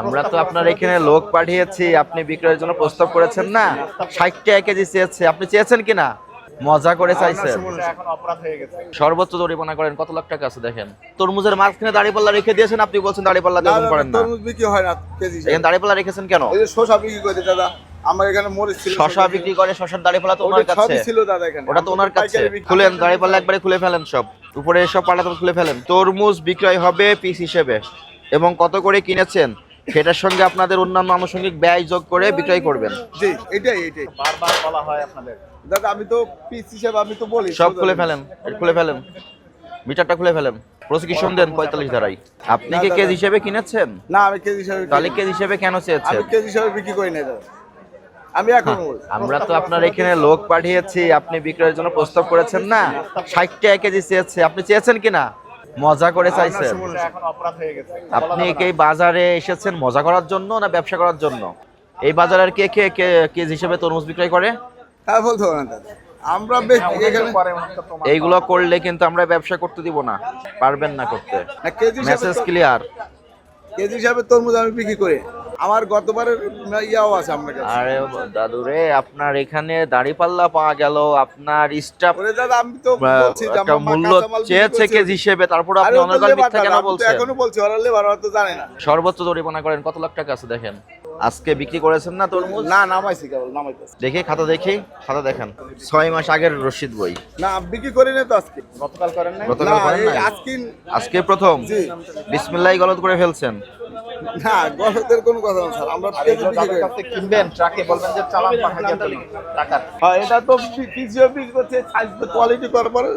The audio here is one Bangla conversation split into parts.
আমরা তো আপনার এখানে লোক পাঠিয়েছি আপনি বিক্রয়ের জন্য প্রস্তাব করেছেন না? ষাট টাকা কেজি চেয়েছে। আপনি চেয়েছেন কিনা? মজা করে গেছে। সর্বোচ্চ জরিমানা করেন কত লাখ টাকা আছে দেখেন? তরমুজের মাঝখানে দাঁড়িপাল্লা রেখে দিয়েছেন আপনি বলছেন দাঁড়িপাল্লা দিয়ে করেন না। তরমুজ বিক্রি হয় না কেজি। এখানে দাঁড়িপাল্লা রেখেছেন কেন? এই যে শসা বিক্রি করে দাদা আমার এখানে মরিচ ছিল শশা বিক্রি করে শশার দাঁড়িপাল্লা তো ওনার কাছে। ছিল দাদা এখানে। ওটা তো ওনার কাছে। খুলেন দাঁড়িপাল্লা একবারে খুলে ফেলেন সব। উপরে সব পাল্লা তো খুলে ফেলেন। তরমুজ বিক্রয় হবে পিস হিসেবে। এবং কত করে কিনেছেন? সেটার সঙ্গে আপনাদের অন্যান্য আনুষঙ্গিক ব্যয় যোগ করে বিক্রয় করবেন। জি এটাই এটাই। বারবার বলা হয় আপনাদের। দাদা আমি তো পিস হিসেবে আমি তো বলি। সব খুলে ফেলেন খুলে ফেলেন। মিটারটা খুলে ফেলেন। প্রসিকিউশন দেন পঁয়তাল্লিশ ধারাই আপনি কি না, কেজি। হিসেবে কিনেছেন? না আমি কেজি হিসেবে তাহলে কেজি হিসেবে কেন আমি চেয়েছেন কেজি হিসেবে বিক্রি করি না দাদা। আমি এখন আমরা তো আপনার এখানে লোক পাঠিয়েছি আপনি বিক্রয়ের জন্য প্রস্তাব করেছেন না। ষাট টাকা কেজি চেয়েছে আপনি চেয়েছেন কিনা? মজা করে চাইছেন? এখন অপরাধ হয়ে গেছে। আপনি কি এই বাজারে এসেছেন মজা করার জন্য না ব্যবসা করার জন্য? এই বাজারের কে কে কে কেজি হিসেবে তরমুজ বিক্রয় করে? হ্যাঁ বলতে পারেন দাদা। আমরা বেশ এখানে এইগুলো করলে কিন্তু আমরা ব্যবসা করতে দিব না। পারবেন না করতে। কেজি মেসেজ ক্লিয়ার কেজি হিসাবে তরমুজ আমি বিক্রি করি। আমার গতবারের ইয়াও আছে আপনার কাছে। আরে দাদু রে আপনার এখানে দাড়িপাল্লা পাওয়া গেল আপনার স্টাফ ওরে দাদা আমি তো বলছি যে একটা মূল্য চেয়েছে। কেজি হিসেবে তারপর আপনি অনর্গল মিথ্যা কেন বলছেন? এখনও বলছি ওরা লেবার তো জানে না। সর্বোচ্চ জরিমানা করেন কত লাখ টাকা আছে দেখেন? আজকে বিক্রি করেছেন না তরমুজ? না নামাইছি কেবল নামাইতেছি। দেখি খাতা দেখি খাতা দেখেন। ছয় মাস আগের রসিদ বই। না বিক্রি করি না তো আজকে। গতকাল করেন না গতকাল করেন নাই? আজকে আজকে প্রথম। বিসমিল্লাহ গলত করে ফেলছেন। না কোনো কথা না স্যার আমরা বিক্রি কিনবেন ট্রাকে বলবেন যে চালান টাকার। হ্যাঁ এটা তো পিজিও করছে সাইজ কোয়ালিটি করার পরে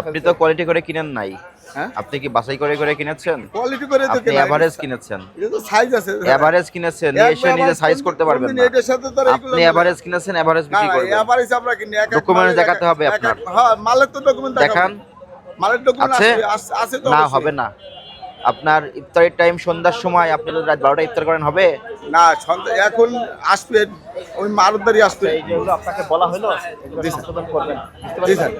আপনি তো কোয়ালিটি করে কিনেন নাই। হ্যাঁ? আপনি কি বাছাই করে করে কিনেছেন? কোয়ালিটি করে তো আপনি কেনা এভারেজ কিনেছেন। এটা তো সাইজ আছে এভারেজ কিনেছেন এসে নিজে সাইজ করতে পারবেন না। এটার সাথে তো আপনি এভারেজ কিনেছেন এভারেজ বিক্রি না করবেন। এভারেজ আমরা কিনি এক মালের দেখাতে হবে আপনার। হ্যাঁ মালের তো ডকুমেন্ট দেখান। মালের ডকুমেন্ট আছে? আছে আছে তো না হবে না। আপনার ইফতারের টাইম সন্ধ্যার সময় আপনি রাত বারোটা ইফতার করেন হবে? না এখন আসবে ওই মারুদারি আসবে যেগুলো আপনাকে বলা হলো করবেন। জি স্যার।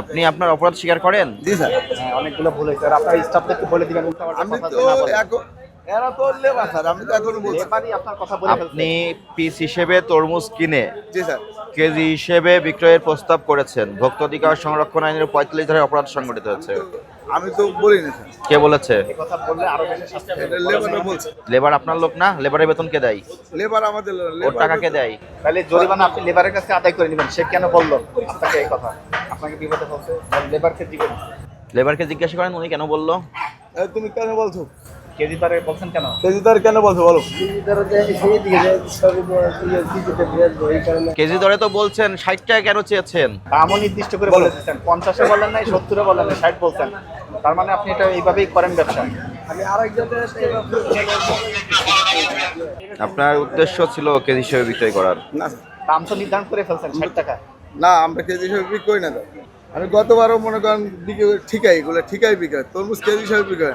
আপনি আপনার অপরাধ স্বীকার করেন? জি স্যার। হ্যাঁ অনেকগুলো ভুল হয়েছে। আর আপনার স্টাফদেরকে বলে দিবেন আমি তো এখন আপনি পিস হিসেবে তরমুজ কিনে কেজি হিসেবে বিক্রয়ের প্রস্তাব করেছেন। ভোক্তা অধিকার সংরক্ষণ আইনের পঁয়তাল্লিশ ধারায় অপরাধ সংগঠিত হয়েছে। আমি তো বলিনি কে বলেছে? লেবার আপনার লোক না? লেবারের বেতন কে দেয়? লেবার আমাদের ওর টাকা কে দেয়? তাহলে জরিমানা আপনি লেবারের কাছে আদায় করে নেবেন। সে কেন বলল? আপনাকে এই কথা। আপনাকে বিপদে ফেলছে। লেবারকে জিজ্ঞেস লেবারকে জিজ্ঞাসা করেন উনি কেন বলল? তুমি কেন বলছো? কেজি বলছেন কেন? কেজিদার কেন বলছো বলো? কেজি দরে তো বলছেন ষাট টাকা কেন চেয়েছেন? দামও নির্দিষ্ট করে বলে। দিচ্ছেন পঞ্চাশে বলেন নাই সত্তরে বলেন নাই ষাট বলছেন। তার মানে আপনি এটা এইভাবেই করেন ব্যবসা। আপনার উদ্দেশ্য ছিল কেজি হিসেবে বিক্রয় করার? না। দাম তো নির্ধারণ করে ফেলছেন ষাট টাকা। না আমরা কেজি হিসেবে বিক্রি করি না আমি গতবারও মনে করেন বিক্রি ঠিকাই এগুলো ঠিকাই বিক্রি তরমুজ কেজি হিসেবে বিক্রি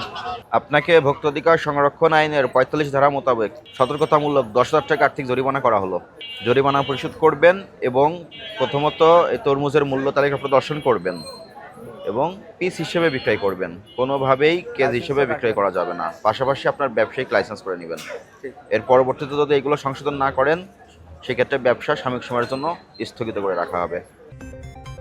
আপনাকে ভোক্তা অধিকার সংরক্ষণ আইনের পঁয়তাল্লিশ ধারা মোতাবেক সতর্কতামূলক দশ হাজার টাকা আর্থিক জরিমানা করা হলো। জরিমানা পরিশোধ করবেন এবং প্রথমত এই তরমুজের মূল্য তালিকা প্রদর্শন করবেন এবং পিস হিসেবে বিক্রয় করবেন। কোনোভাবেই কেজ হিসেবে বিক্রয় করা যাবে না। পাশাপাশি আপনার ব্যবসায়িক লাইসেন্স করে নেবেন। এর পরবর্তীতে যদি এগুলো সংশোধন না করেন সেক্ষেত্রে ব্যবসা সাময়িক সময়ের জন্য স্থগিত করে রাখা হবে।